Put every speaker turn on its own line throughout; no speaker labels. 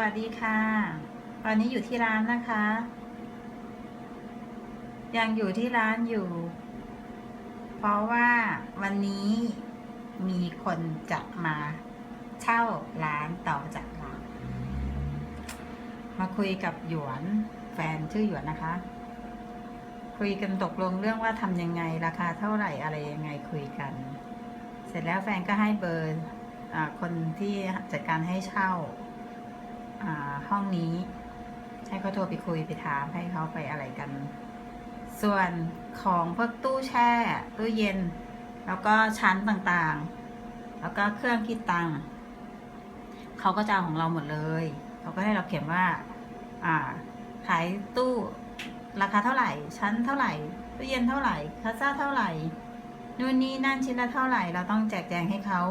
วัสดีค่ะ ตอนนี้อยู่ที่ร้านนะคะ ยังอยู่ที่ร้านอยู่ เพราะว่าวันนี้มีคนจะมาเช่าร้านต่อจากเรา มาคุยกับหยวนแฟนชื่อหยวนนะคะ คุยกันตกลงเรื่องว่าทำยังไงราคาเท่าไหร่อะไรยังไงคุยกัน เสร็จแล้วแฟนก็ให้เบอร์อคนที่จัดการให้เช่า ห้องนี้ ให้เขาโทรไปคุยไปถามให้เขาไปอะไรกัน ส่วนของพวกตู้แช่ ตู้เย็น แล้วก็ชั้นต่างๆ แล้วก็เครื่องคิดตังค์เขาก็จะเอาของเราหมดเลยเขาก็ให้เราเขียนว่า อ่า ขายตู้ราคาเท่าไหร่ ชั้นเท่าไหร่ตู้เย็นเท่าไหร่คาซ่าเท่าไหร่นู่นนี่นั่นชิ้นละเท่าไหร่ เราต้องแจกแจงให้เขา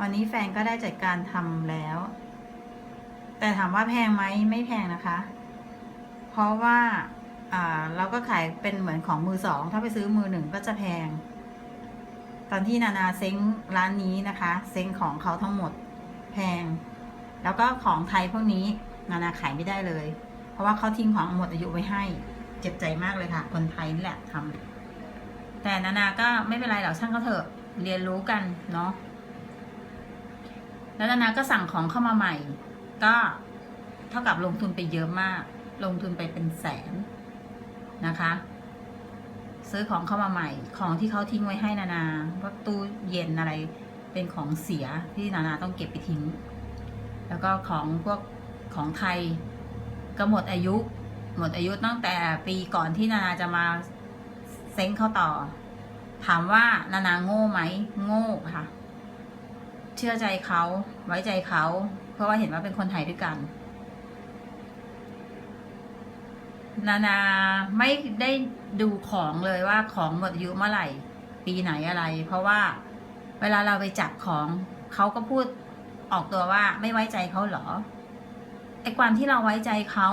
วันนี้แฟนก็ได้จัดการทำแล้ว แต่ถามว่าแพงไหมไม่แพงนะคะ เพราะว่าเราก็ขายเป็นเหมือนของมือสอง ถ้าไปซื้อมือหนึ่งก็จะแพง ตอนที่นานาเซ้งร้านนี้นะคะ เซ้งของเขาทั้งหมดแพง แล้วก็ของไทยพวกนี้นานาขายไม่ได้เลย เพราะว่าเขาทิ้งของหมดอายุไว้ให้ เจ็บใจมากเลยค่ะ คนไทยนี่แหละทำแต่นานาก็ไม่เป็นไรหรอกช่างเขาเถอะเรียนรู้กันเนาะแล้วนานาก็สั่งของเข้ามาใหม่ ก็เท่ากับลงทุนไปเยอะมาก ลงทุนไปเป็นแสนนะคะ ซื้อของเข้ามาใหม่ ของที่เขาทิ้งไว้ให้นานาพวกตู้เย็นอะไรเป็นของเสียที่นานาต้องเก็บไปทิ้ง แล้วก็ของพวกของไทยก็หมดอายุ หมดอายุตั้งแต่ปีก่อนที่นานาจะมาเซ้งเขาต่อ ถามว่านานาโง่ไหม โง่ค่ะ เชื่อใจเขาไว้ใจเขา เพราะว่าเห็นว่าเป็นคนไทยด้วยกัน นานาไม่ได้ดูของเลยว่าของหมดอายุเมื่อไหร่ ปีไหนอะไร เพราะว่าเวลาเราไปจับของเขาก็พูดออกตัวว่าไม่ไว้ใจเขาเหรอไอ้ความที่เราไว้ใจเขา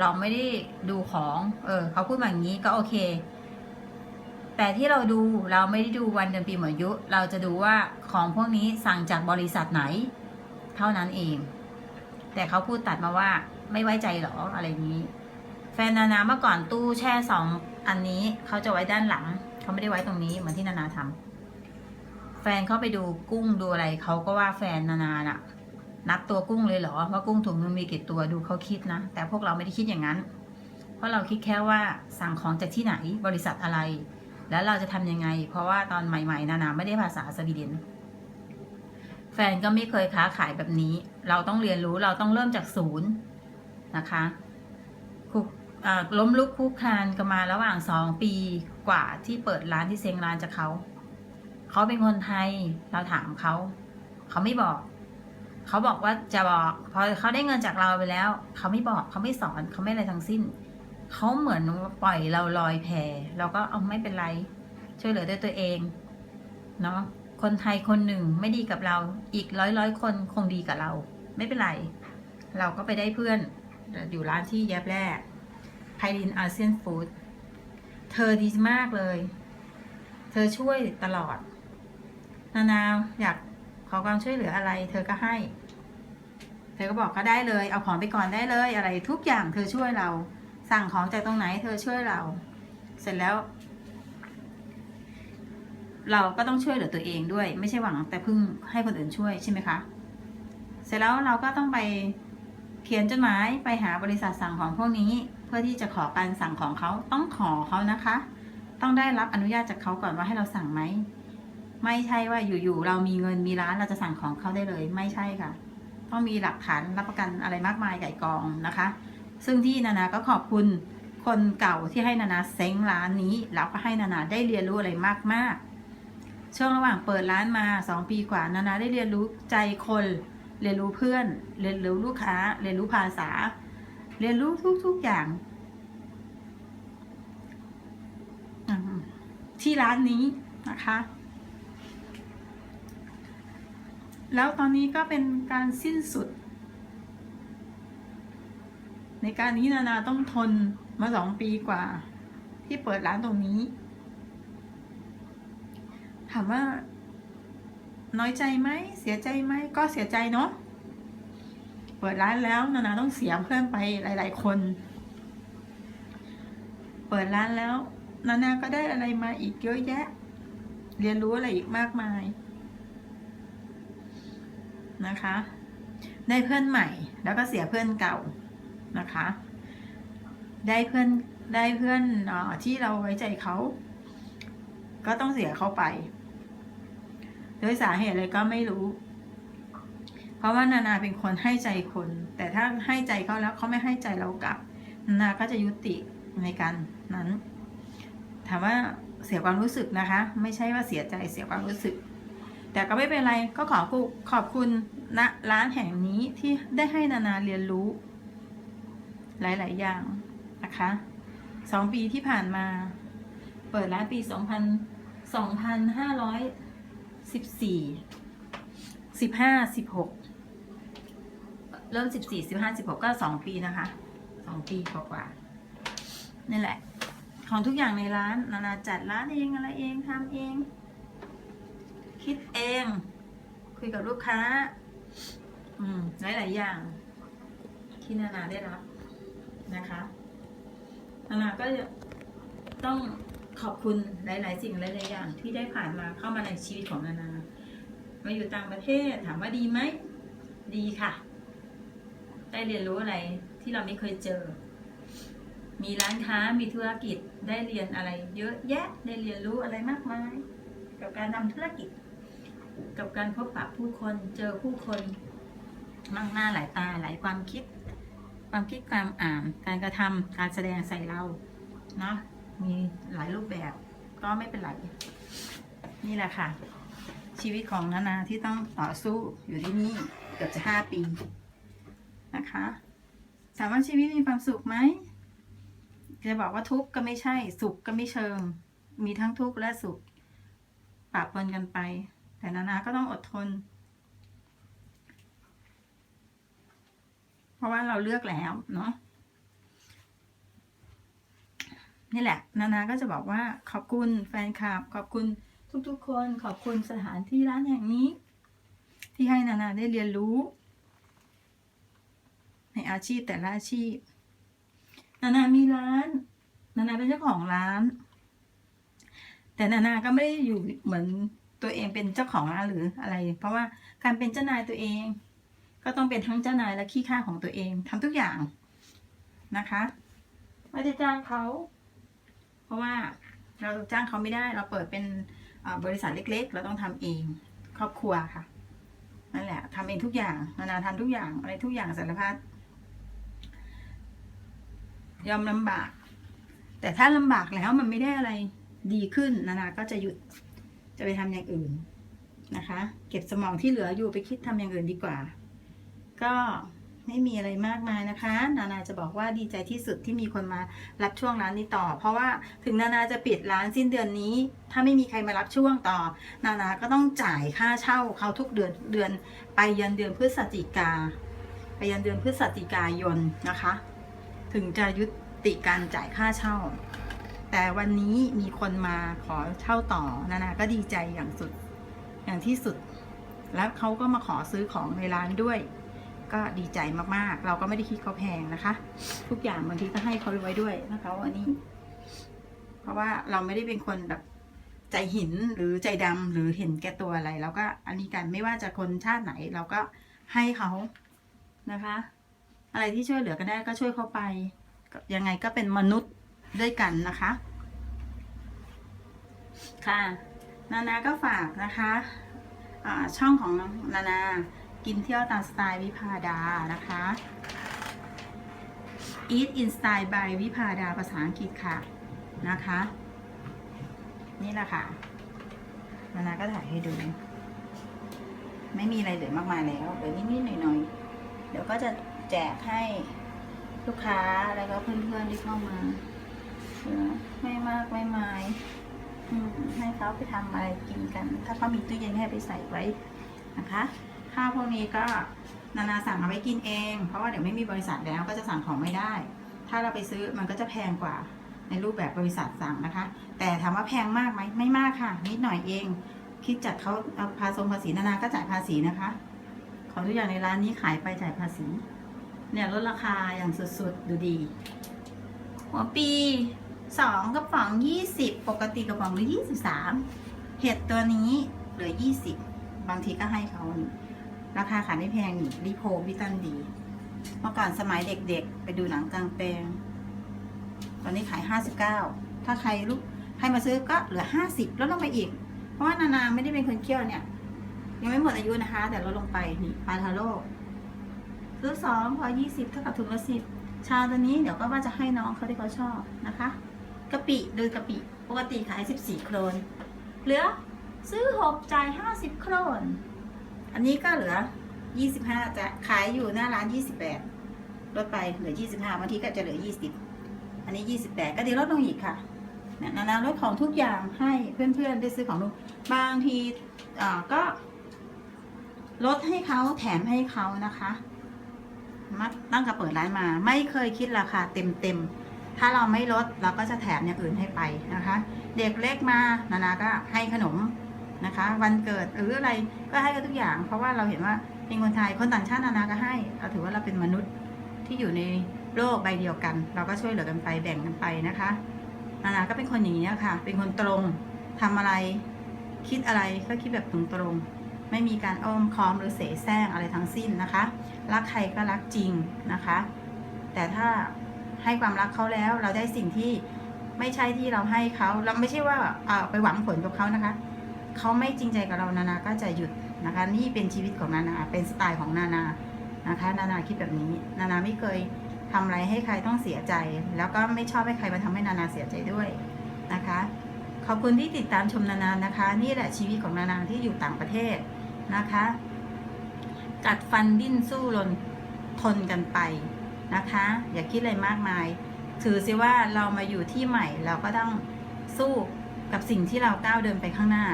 เราไม่ได้ดูของ เออเขาพูดมาอย่างนี้ก็โอเค แต่ที่เราดูเราไม่ได้ดูวันเดือนปีหมดอายุ เราจะดูว่าของพวกนี้สั่งจากบริษัทไหน เท่านั้นเอง แต่เขาพูดตัดมาว่าไม่ไว้ใจหรออะไรนี้ แฟนนานาเมื่อก่อนตู้แช่สองอันนี้เขาจะไว้ด้านหลังเขาไม่ได้ไว้ตรงนี้เหมือนที่นานาทำแฟนเขาไปดูกุ้งดูอะไรเขาก็ว่าแฟนนานาน่ะ นับตัวกุ้งเลยเหรอว่ากุ้งถุงนึงมีกี่ตัวดูเขาคิดนะ แต่พวกเราไม่ได้คิดอย่างนั้น เพราะเราคิดแค่ว่าสั่งของจากที่ไหนบริษัทอะไร แล้วเราจะทำยังไง เพราะว่าตอนใหม่ ๆ นานาไม่ได้ภาษาสวีเดน แฟนก็ไม่เคยค้าขายแบบนี้ เราต้องเรียนรู้เราต้องเริ่มจากศูนย์นะคะคุกล้มลุกคลุกคลานกันมาระหว่างสองปีกว่าที่เปิดร้านที่เซ็งร้านจากเขา เขาเป็นคนไทยเราถามเขา เขาไม่บอก เขาบอกว่าจะบอกพอเขาได้เงินจากเราไปแล้ว เขาไม่บอกเขาไม่สอนเขาไม่อะไรทั้งสิ้น เขาเหมือนปล่อยเราลอยแพเราก็เอาไม่เป็นไร ช่วยเหลือด้วยตัวเองเนาะ คนไทยคนหนึ่งไม่ดีกับเราอีกร้อยร้อยคนคงดีกับเรา ไม่เป็นไร เราก็ไปได้เพื่อนอยู่ร้านที่แยบแรกไพรินอาเซียนฟู้ดเธอดีมากเลย เธอช่วยตลอด นานาอยากขอความช่วยเหลืออะไร เธอก็ให้ เธอก็บอกก็ได้เลย เอาของไปก่อนได้เลย อะไรทุกอย่างเธอช่วยเรา สั่งของจากตรงไหน เธอช่วยเรา เสร็จแล้ว เราก็ต้องช่วยเหลือตัวเองด้วย ไม่ใช่หวังแต่พึ่งให้คนอื่นช่วยใช่ไหมคะ เสร็จแล้วเราก็ต้องไปเขียนจดหมายไปหาบริษัทสั่งของพวกนี้ เพื่อที่จะขอการสั่งของเขาต้องขอเขานะคะ ต้องได้รับอนุญาตจากเขาก่อนว่าให้เราสั่งไหมไม่ใช่ว่าอยู่ๆเรามีเงินมีร้านเราจะสั่งของเขาได้เลย ไม่ใช่ค่ะ ต้องมีหลักฐานรับประกันอะไรมากมายไก่กองนะคะ ซึ่งที่นานาก็ขอบคุณคนเก่าที่ให้นานาเซ้งร้านนี้แล้วก็ให้นานาได้เรียนรู้อะไรมากๆ ช่วงระหว่างเปิดร้านมาสองปีกว่านานาได้เรียนรู้ใจคน เรียนรู้เพื่อน เรียนรู้ลูกค้า เรียนรู้ภาษา เรียนรู้ทุกๆอย่าง ที่ร้านนี้นะคะ แล้วตอนนี้ก็เป็นการสิ้นสุด ในการนี้นานาต้องทนมาสองปีกว่า ที่เปิดร้านตรงนี้ ถามว่า น้อยใจไหม เสียใจไหม ก็เสียใจเนาะ เปิดร้านแล้วนานาต้องเสียเพื่อนไปหลาย ๆ คน เปิดร้านแล้ว นานาก็ได้อะไรมาอีกเยอะแยะ เรียนรู้อะไรอีกมากมาย นะคะ ได้เพื่อนใหม่ แล้วก็เสียเพื่อนเก่านะคะ ได้เพื่อนได้เพื่อนอที่เราไว้ใจเขาก็ต้องเสียเขาไป โดยสาเหตุอะไรก็ไม่รู้ เพราะว่านานาเป็นคนให้ใจคน แต่ถ้าให้ใจเขาแล้วเขาไม่ให้ใจเรากลับ นานาก็จะยุติในการนั้น ถามว่าเสียความรู้สึกนะคะ ไม่ใช่ว่าเสียใจเสียความรู้สึก แต่ก็ไม่เป็นไรก็ขอขอบขอบคุณณร้านแห่งนี้ที่ได้ให้นานาเรียนรู้ หลาย ๆ อย่างนะคะสองปีที่ผ่านมา เปิดร้านปีสองพันสองพันห้าร้อย สิบสี่สิบห้าสิบหกเริ่มสิบสี่สิบห้าสิบหกก็สองปีนะคะสองปีกว่าๆนี่แหละ ของทุกอย่างในร้านนานาจัดร้านเองอะไรเองทำเอง คิดเอง คุยกับลูกค้า อืมหลาย ๆ อย่าง ที่นานาได้รับนะคะนานาก็จะต้อง ขอบคุณหลาย ๆ สิ่งหลายๆอย่างที่ได้ผ่านมาเข้ามาในชีวิตของนานา มาอยู่ต่างประเทศถามว่าดีไหม ดีค่ะ ได้เรียนรู้อะไรที่เราไม่เคยเจอ มีร้านค้ามีธุรกิจได้เรียนอะไร เยอะแยะได้เรียนรู้อะไรมากมาย กับการทำธุรกิจ กับการพบปะผู้คนเจอผู้คนมากหน้าหลายตาหลายความคิด ความคิดความอ่านการกระทำการแสดงใส่เราเนาะ มีหลายรูปแบบก็ไม่เป็นไรนี่แหละค่ะ ชีวิตของนานาที่ต้องต่อสู้อยู่ที่นี่เกือบจะห้าปีนะคะถามว่าชีวิตมีความสุขไหมจะบอกว่าทุกข์ก็ไม่ใช่ สุขก็ไม่เชิง มีทั้งทุกข์และสุขปะปนกันไป แต่นานาก็ต้องอดทน เพราะว่าเราเลือกแล้วเนาะ นี่แหละ นานาก็จะบอกว่าขอบคุณแฟนคลับ ขอบคุณทุกๆ คน ขอบคุณสถานที่ร้านแห่งนี้ ที่ให้นานาได้เรียนรู้ ในอาชีพแต่ละอาชีพ นานามีร้าน นานาเป็นเจ้าของร้าน แต่นานาก็ไม่ได้อยู่เหมือนตัวเองเป็นเจ้าของร้านหรืออะไร เพราะว่าการเป็นเจ้านายตัวเอง ก็ต้องเป็นทั้งเจ้านายและขี้ข้าของตัวเองทำทุกอย่างนะคะ ไม่ได้จ้างเขา ราะว่าเราจ้างเขาไม่ได้เราเปิดเป็นบริษัทเล็ก ๆ เราต้องทำเองครอบครัวค่ะนั่นแหละทำเองทุกอย่างนานาทำทุกอย่างอะไรทุกอย่างสารพัดยอมลำบาก แต่ถ้าลำบากแล้วมันไม่ได้อะไรดีขึ้นนานาก็จะหยุดจะไปทำอย่างอื่นนะคะ เก็บสมองที่เหลืออยู่ไปคิดทำอย่างอื่นดีกว่า ก็ ไม่มีอะไรมากมายนะคะ นานาจะบอกว่าดีใจที่สุดที่มีคนมารับช่วงร้านนี้ต่อ เพราะว่าถึงนานาจะปิดร้านสิ้นเดือนนี้ ถ้าไม่มีใครมารับช่วงต่อ นานาก็ต้องจ่ายค่าเช่าเขาทุกเดือนเดือนไปยันเดือนพฤศจิกา ไปยันเดือนพฤศจิกายนนะคะ ถึงจะยุติการจ่ายค่าเช่า แต่วันนี้มีคนมาขอเช่าต่อ นานาก็ดีใจอย่างสุดอย่างที่สุด แล้วเขาก็มาขอซื้อของในร้านด้วย ก็ดีใจมากๆ เราก็ไม่ได้คิดเขาแพงนะคะ ทุกอย่างบางทีก็ให้เขาไว้ด้วยนะคะอันนี้ เพราะว่าเราไม่ได้เป็นคนแบบใจหินหรือใจดำหรือเห็นแก่ตัวอะไรเราก็อันนี้กันไม่ว่าจะคนชาติไหน เราก็ให้เขานะคะ อะไรที่ช่วยเหลือกันได้ก็ช่วยเขาไปยังไงก็เป็นมนุษย์ด้วยกันนะคะ ค่ะ นานาก็ฝากนะคะช่องของนานา กินเที่ยวตามสไตล์วิพาดานะคะ Eat in Style by วิพาดาภาษาอังกฤษค่ะนะคะ นี่แหละค่ะนานาก็ถ่ายให้ดู ไม่มีอะไรเหลือมากมายแล้วเหลือนิดๆหน่อยๆ เดี๋ยวก็จะแจกให้ลูกค้าแล้วก็เพื่อนๆที่เข้ามาไม่มากไม่มายให้เขาไปทำอะไรกินกัน ถ้าเขามีตู้เย็นให้ไปใส่ไว้นะคะ ข้าวพวกนี้ก็นานาสั่งเอาไว้กินเอง เพราะว่าเดี๋ยวไม่มีบริษัทแล้วก็จะสั่งของไม่ได้ ถ้าเราไปซื้อมันก็จะแพงกว่าในรูปแบบบริษัทสั่งนะคะ แต่ถามว่าแพงมากไหมไม่มากค่ะ นิดหน่อยเอง คิดจากเขาเอาภาษีภาษีนานาก็จ่ายภาษีนะคะ ของทุกอย่างในร้านนี้ขายไปจ่ายภาษี เนี่ยลดราคาอย่างสุดๆดูดี หัวปีสองกระป๋องยี่สิบปกติกระป๋องละยี่สิบสามเห็ดตัวนี้เหลือยี่สิบบางทีก็ให้เขานี่ ราคาขายไม่แพงนี่รีโพวิตันดี เมื่อก่อนสมัยเด็กๆ ไปดูหนังกลางแปลง ตอนนี้ขายห้าสิบเก้าถ้าใครลูกใครมาซื้อก็เหลือห้าสิบลดลงไปอีก เพราะว่านานาไม่ได้เป็นคนเคี่ยวเนี่ย ยังไม่หมดอายุนะคะ แต่ลดลงไปนี่ปาทาโร่ซื้อสองพอยี่สิบเท่ากับถุงละสิบชาตัวนี้เดี๋ยวก็ว่าจะให้น้องเขาที่เขาชอบนะคะกะปิดูกะปิปกติขายสิบสี่โครน เหลือซื้อหกจ่ายห้าสิบโครน อันนี้ก็เหลือยี่สิบห้าจะขายอยู่หน้าร้านยี่สิบแปดลดไปเหลือยี่สิบห้าบางทีก็จะเหลือยี่สิบอันนี้ยี่สิบแปดก็ดีลดลงอีกค่ะนานาลดของทุกอย่างให้เพื่อนๆได้ซื้อของลูกบางทีอ่าก็ลดให้เขาแถมให้เขานะคะมาตั้งแต่เปิดร้านมา ไม่เคยคิดราคาเต็มเต็มๆ ถ้าเราไม่ลดเราก็จะแถมอย่างอื่นให้ไปนะคะ เด็กเล็กมานานาก็ให้ขนม นะคะ วันเกิดหรืออะไรก็ให้กันทุกอย่าง เพราะว่าเราเห็นว่าเป็นคนไทยคนต่างชาตินานาก็ให้ เราถือว่าเราเป็นมนุษย์ที่อยู่ในโลกใบเดียวกัน เราก็ช่วยเหลือกันไปแบ่งกันไปนะคะ นานาก็เป็นคนอย่างนี้ค่ะ เป็นคนตรงทำอะไรคิดอะไรก็คิดแบบตรงๆ ไม่มีการอ้อมค้อมหรือเสแสร้งอะไรทั้งสิ้นนะคะ รักใครก็รักจริงนะคะ แต่ถ้าให้ความรักเขาแล้วเราได้สิ่งที่ไม่ใช่ที่เราให้เขาเราไม่ใช่ว่าเอาไปหวังผลกับเขานะคะ เขาไม่จริงใจกับเรานานาก็จะหยุดนะคะนี่เป็นชีวิตของนานาเป็นสไตล์ของนานานะคะ นานาคิดแบบนี้นานาไม่เคยทำอะไรให้ใครต้องเสียใจ แล้วก็ไม่ชอบให้ใครมาทำให้นานาเสียใจด้วยนะคะขอบคุณที่ติดตามชมนานานะคะ นี่แหละชีวิตของนานาที่อยู่ต่างประเทศนะคะ กัดฟันดิ้นสู้รนทนกันไปนะคะ อย่าคิดอะไรมากมาย ถือซิว่าเรามาอยู่ที่ใหม่เราก็ต้องสู้กับสิ่งที่เราก้าวเดินไปข้างหน้า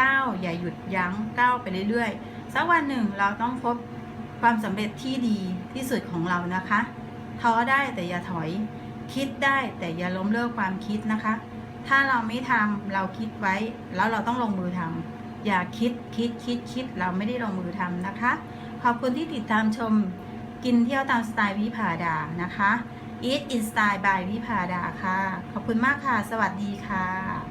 ก้าวอย่าหยุดยั้งก้าวไปเรื่อยๆ สักวันหนึ่งเราต้องพบความสำเร็จที่ดีที่สุดของเรานะคะท้อได้แต่อย่าถอย คิดได้แต่อย่าล้มเลิกความคิดนะคะ ถ้าเราไม่ทำเราคิดไว้ แล้วเราต้องลงมือทำอย่าคิดคิดคิดคิดเราไม่ได้ลงมือทำนะคะ ขอบคุณที่ติดตามชมกินเที่ยวตามสไตล์วิภาดานะคะ Eat in Style by วิภาดาค่ะ ขอบคุณมากค่ะ สวัสดีค่ะ